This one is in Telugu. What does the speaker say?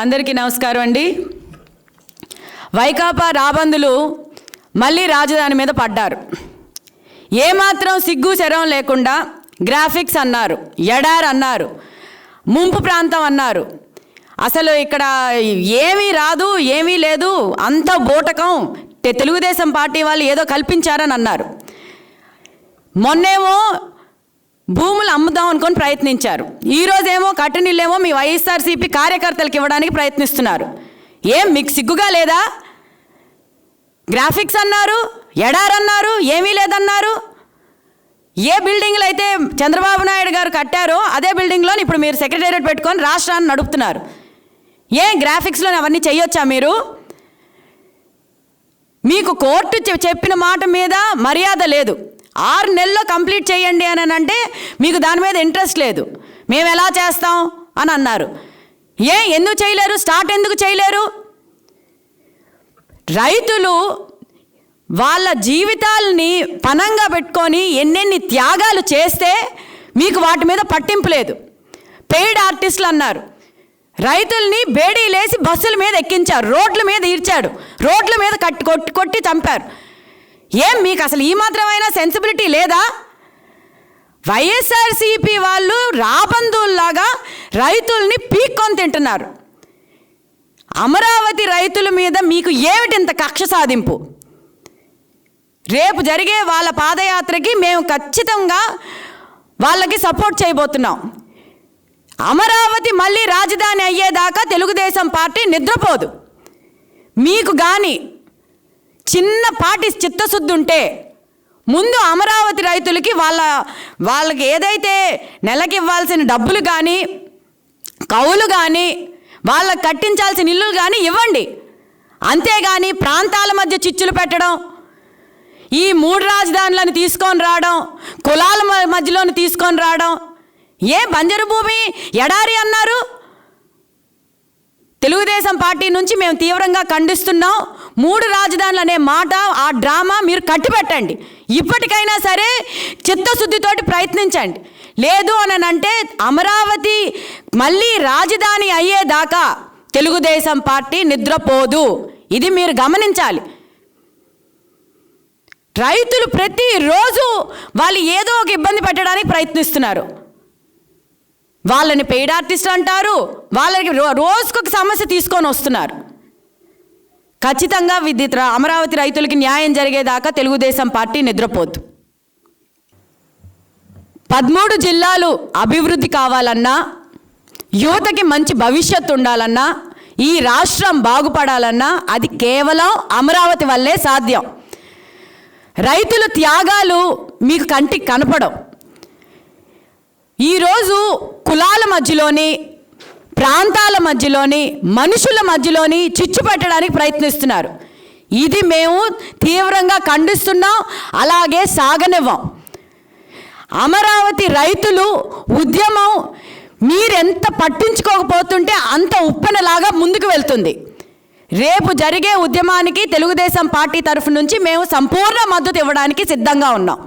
అందరికీ నమస్కారం అండి. వైకాపా రాబందులు మళ్ళీ రాజధాని మీద పడ్డారు. ఏమాత్రం సిగ్గు శరం లేకుండా గ్రాఫిక్స్ అన్నారు ఎడార్ అన్నారు ముంపు ప్రాంతం అన్నారు. అసలు ఇక్కడ ఏమీ రాదు ఏమీ లేదు అంత బోటకం తెలుగుదేశం పార్టీ వాళ్ళు ఏదో కల్పించారని అన్నారు. మొన్నేమో భూములు అమ్ముదాం అనుకొని ప్రయత్నించారు. ఈరోజేమో కట్టనీళ్ళేమో మీ వైఎస్ఆర్సీపీ కార్యకర్తలకు ఇవ్వడానికి ప్రయత్నిస్తున్నారు. ఏం మీకు సిగ్గుగా లేదా? గ్రాఫిక్స్ అన్నారు ఎడారన్నారు ఏమీ లేదన్నారు. ఏ బిల్డింగ్లు అయితే చంద్రబాబు నాయుడు గారు కట్టారో అదే బిల్డింగ్లో ఇప్పుడు మీరు సెక్రటేరియట్ పెట్టుకొని రాష్ట్రాన్ని నడుపుతున్నారు. ఏ గ్రాఫిక్స్లో అవన్నీ చేయొచ్చా మీరు? మీకు కోర్టు చె- చెప్పిన మాట మీద మర్యాద లేదు. ఆరు నెలల్లో కంప్లీట్ చేయండి అని అంటే మీకు దాని మీద ఇంట్రెస్ట్ లేదు. మేము ఎలా చేస్తాం? అని అన్నారు. ఏ ఎందుకు చేయలేరు? స్టార్ట్ ఎందుకు చేయలేరు? రైతులు వాళ్ళ జీవితాలని పనంగా పెట్టుకొని ఎన్నెన్ని త్యాగాలు చేస్తే మీకు వాటి మీద పట్టింపు లేదు. పెయిడ్ ఆర్టిస్టులు అన్నారు. రైతుల్ని బేడీలేసి బస్సుల మీద ఎక్కించారు. రోడ్ల మీద ఈడ్చాడు రోడ్ల మీద కట్టి కొట్టి కొట్టి చంపారు. ఏం మీకు అసలు ఈ మాత్రమైనా సెన్సిబిలిటీ లేదా? వైఎస్ఆర్సీపీ వాళ్ళు రాబందుల్లాగా రైతుల్ని పీక్కొని తింటున్నారు. అమరావతి రైతుల మీద మీకు ఏమిటి ఇంత కక్ష సాధింపు? రేపు జరిగే వాళ్ళ పాదయాత్రకి మేము ఖచ్చితంగా వాళ్ళకి సపోర్ట్ చేయబోతున్నాం. అమరావతి మళ్ళీ రాజధాని అయ్యేదాకా తెలుగుదేశం పార్టీ నిద్రపోదు. మీకు కానీ చిన్నపాటి చిత్తశుద్ధి ఉంటే ముందు అమరావతి రైతులకి వాళ్ళ వాళ్ళకి ఏదైతే నెలకి ఇవ్వాల్సిన డబ్బులు కానీ కవులు కానీ వాళ్ళకి కట్టించాల్సిన ఇల్లులు కానీ ఇవ్వండి. అంతేగాని ప్రాంతాల మధ్య చిచ్చులు పెట్టడం ఈ మూడు రాజధానులను తీసుకొని రావడం కులాల మ- మధ్యలోని తీసుకొని రావడం ఏ బంజరు భూమి ఎడారి అన్నారు? తెలుగుదేశం పార్టీ నుంచి మేము తీవ్రంగా ఖండిస్తున్నాం. మూడు రాజధానులు అనే మాట ఆ డ్రామా మీరు కట్టిపెట్టండి. ఇప్పటికైనా సరే చిత్తశుద్ధితోటి ప్రయత్నించండి. లేదు అని అంటే అమరావతి మళ్ళీ రాజధాని అయ్యేదాకా తెలుగుదేశం పార్టీ నిద్రపోదు. ఇది మీరు గమనించాలి. రైతులు ప్రతిరోజు వాళ్ళు ఏదో ఒక ఇబ్బంది పెట్టడానికి ప్రయత్నిస్తున్నారు. వాళ్ళని పెయిడ్ ఆర్టిస్ట్ అంటారు. వాళ్ళకి రో రోజుకొక సమస్య తీసుకొని వస్తున్నారు. ఖచ్చితంగా విద్యుత్ రా- అమరావతి రైతులకి న్యాయం జరిగేదాకా తెలుగుదేశం పార్టీ నిద్రపోద్దు పదమూడు జిల్లాలు అభివృద్ధి కావాలన్నా యువతకి మంచి భవిష్యత్తు ఉండాలన్నా ఈ రాష్ట్రం బాగుపడాలన్నా అది కేవలం అమరావతి వల్లే సాధ్యం. రైతుల త్యాగాలు మీకు కంటికి కనపడవు. ఈరోజు కులాల మధ్యలోని ప్రాంతాల మధ్యలోని మనుషుల మధ్యలోని చిచ్చు పెట్టడానికి ప్రయత్నిస్తున్నారు. ఇది మేము తీవ్రంగా ఖండిస్తున్నాం అలాగే సాగనివ్వం. అమరావతి రైతులు ఉద్యమం మీరెంత పట్టించుకోకపోతుంటే అంత ఉప్పెనలాగా ముందుకు వెళ్తుంది. రేపు జరిగే ఉద్యమానికి తెలుగుదేశం పార్టీ తరఫు నుంచి మేము సంపూర్ణ మద్దతు ఇవ్వడానికి సిద్ధంగా ఉన్నాం.